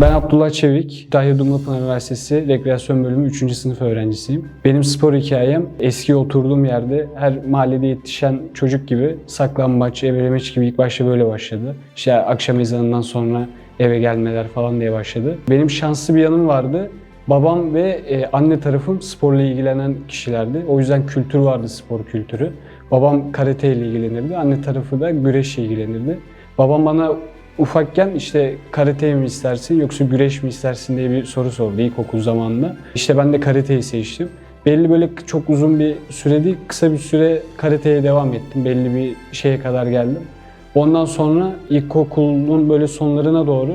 Ben Abdullah Çevik, Kütahya Dumlupınar Üniversitesi Rekreasyon Bölümü 3. sınıf öğrencisiyim. Benim spor hikayem eski oturduğum yerde her mahallede yetişen çocuk gibi saklambaç, ebelemeç gibi ilk başta böyle başladı. İşte akşam ezanından sonra eve gelmeler falan diye başladı. Benim şanslı bir yanım vardı. Babam ve e, anne tarafım sporla ilgilenen kişilerdi. O yüzden kültür vardı, spor kültürü. Babam karate ile ilgilenirdi, anne tarafı da güreşle ilgilenirdi. Babam bana ufakken işte karate mi istersin yoksa güreş mi istersin diye bir soru sordu ilkokul zamanında. İşte ben de karateyi seçtim. Belli böyle çok uzun bir süre değil, kısa bir süre karateye devam ettim. Belli bir şeye kadar geldim. Ondan sonra ilkokulun böyle sonlarına doğru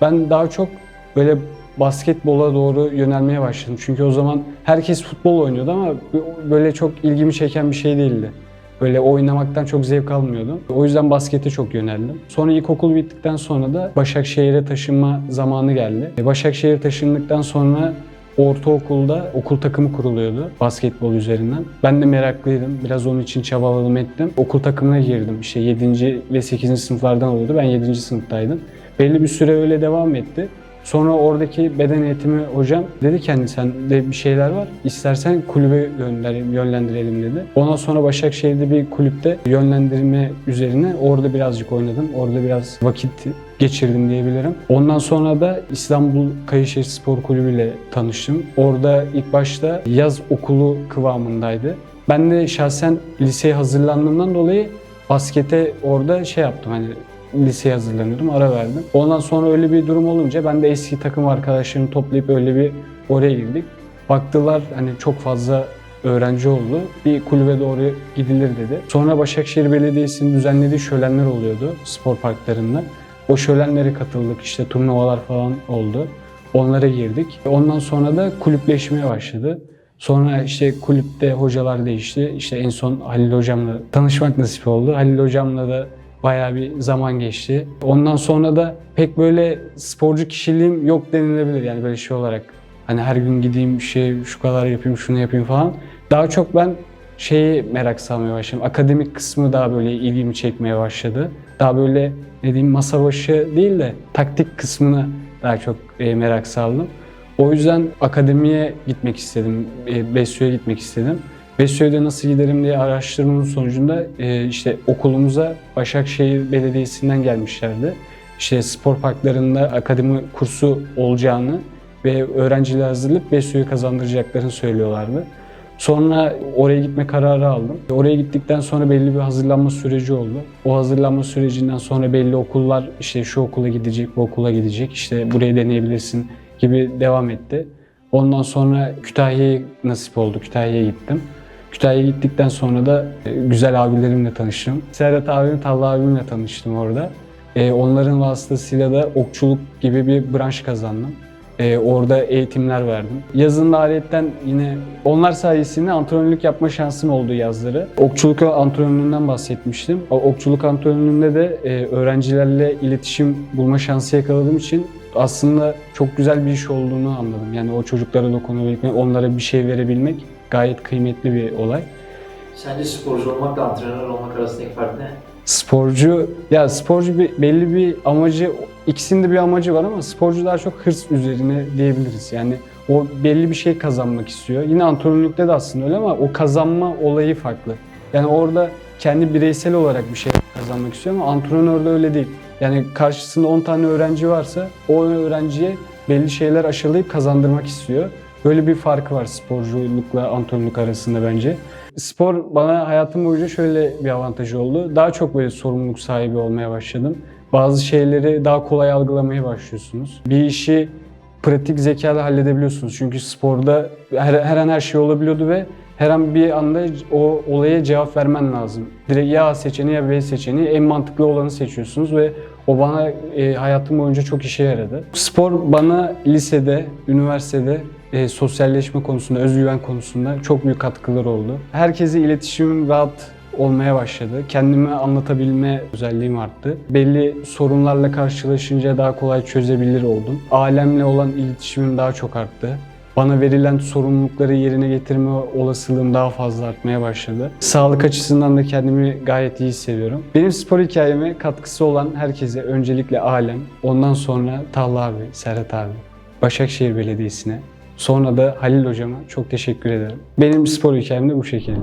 ben daha çok böyle basketbola doğru yönelmeye başladım. Çünkü o zaman herkes futbol oynuyordu ama böyle çok ilgimi çeken bir şey değildi. Böyle oynamaktan çok zevk almıyordum. O yüzden baskete çok yöneldim. Sonra ilkokul bittikten sonra da Başakşehir'e taşınma zamanı geldi. E, Başakşehir taşındıktan sonra ortaokulda okul takımı kuruluyordu basketbol üzerinden. Ben de meraklıydım. Biraz onun için çabaladım ettim. Okul takımına girdim. İşte 7. ve 8. sınıflardan oluyordu. Ben 7. sınıftaydım. Belli bir süre öyle devam etti. Sonra oradaki beden eğitimi hocam dedi ki hani sende bir şeyler var. İstersen kulübe yönlendirelim dedi. Ondan sonra Başakşehir'de bir kulüpte yönlendirme üzerine orada birazcık oynadım. Orada biraz vakit geçirdim diyebilirim. Ondan sonra da İstanbul Kayışehir Spor Kulübü ile tanıştım. Orada ilk başta yaz okulu kıvamındaydı. Ben de şahsen liseye hazırlandığımdan dolayı baskete orada şey yaptım hani liseye hazırlanıyordum, ara verdim. Ondan sonra öyle bir durum olunca ben de eski takım arkadaşlarımı toplayıp öyle bir oraya girdik. Baktılar hani çok fazla öğrenci oldu. Bir kulübe doğru gidilir dedi. Sonra Başakşehir Belediyesi'nin düzenlediği şölenler oluyordu spor parklarında. O şölenlere katıldık. işte turnuvalar falan oldu. Onlara girdik. Ondan sonra da kulüpleşmeye başladı. Sonra işte kulüpte hocalar değişti. İşte en son Halil Hocam'la tanışmak nasip oldu. Halil Hocam'la da bayağı bir zaman geçti. Ondan sonra da pek böyle sporcu kişiliğim yok denilebilir yani böyle şey olarak. Hani her gün gideyim şey şu kadar yapayım şunu yapayım falan. Daha çok ben şeyi merak salmaya başladım. Akademik kısmı daha böyle ilgimi çekmeye başladı. Daha böyle ne diyeyim masa başı değil de taktik kısmına daha çok e, merak saldım. O yüzden akademiye gitmek istedim. E, Besyo'ya gitmek istedim. Besyo'da nasıl giderim diye araştırmanın sonucunda e, işte okulumuza Başakşehir Belediyesi'nden gelmişlerdi. İşte spor parklarında akademi kursu olacağını ve öğrencileri hazırlayıp Besyo'yu kazandıracaklarını söylüyorlardı. Sonra oraya gitme kararı aldım. Oraya gittikten sonra belli bir hazırlanma süreci oldu. O hazırlanma sürecinden sonra belli okullar işte şu okula gidecek, bu okula gidecek, işte buraya deneyebilirsin gibi devam etti. Ondan sonra Kütahya'ya nasip oldu. Kütahya'ya gittim. Kütahya'ya gittikten sonra da e, güzel abilerimle tanıştım. Serhat abim, Talha abimle tanıştım orada. E, onların vasıtasıyla da okçuluk gibi bir branş kazandım. E, orada eğitimler verdim. Yazın da ayrıyetten yine onlar sayesinde antrenörlük yapma şansım oldu yazları. Okçuluk antrenörlüğünden bahsetmiştim. Okçuluk antrenörlüğünde de öğrencilerle iletişim bulma şansı yakaladığım için aslında çok güzel bir iş olduğunu anladım. Yani o çocuklara dokunabilmek, onlara bir şey verebilmek gayet kıymetli bir olay. Sence sporcu olmakla antrenör olmak arasındaki fark ne? Sporcu, ya sporcu bir, belli bir amacı, ikisinde bir amacı var ama sporcu daha çok hırs üzerine diyebiliriz. Yani o belli bir şey kazanmak istiyor. Yine antrenörlükte de aslında öyle ama o kazanma olayı farklı. Yani orada kendi bireysel olarak bir şey kazanmak istiyor ama antrenörde öyle değil. Yani karşısında 10 tane öğrenci varsa o öğrenciye belli şeyler aşılayıp kazandırmak istiyor. Böyle bir farkı var sporculukla antrenörlük arasında bence. Spor bana hayatım boyunca şöyle bir avantajı oldu. Daha çok böyle sorumluluk sahibi olmaya başladım. Bazı şeyleri daha kolay algılamaya başlıyorsunuz. Bir işi pratik zekayla halledebiliyorsunuz. Çünkü sporda her, her an her şey olabiliyordu ve her an bir anda o olaya cevap vermen lazım. Direkt ya seçeneği ya B seçeneği en mantıklı olanı seçiyorsunuz ve o bana e, hayatım boyunca çok işe yaradı. Spor bana lisede, üniversitede e, sosyalleşme konusunda, özgüven konusunda çok büyük katkıları oldu. Herkese iletişimim rahat olmaya başladı. Kendimi anlatabilme özelliğim arttı. Belli sorunlarla karşılaşınca daha kolay çözebilir oldum. Alemle olan iletişimim daha çok arttı. Bana verilen sorumlulukları yerine getirme olasılığım daha fazla artmaya başladı. Sağlık açısından da kendimi gayet iyi hissediyorum. Benim spor hikayeme katkısı olan herkese öncelikle Alem, ondan sonra Talha abi, Serhat abi, Başakşehir Belediyesi'ne, sonra da Halil hocama çok teşekkür ederim. Benim spor hikayem de bu şekilde.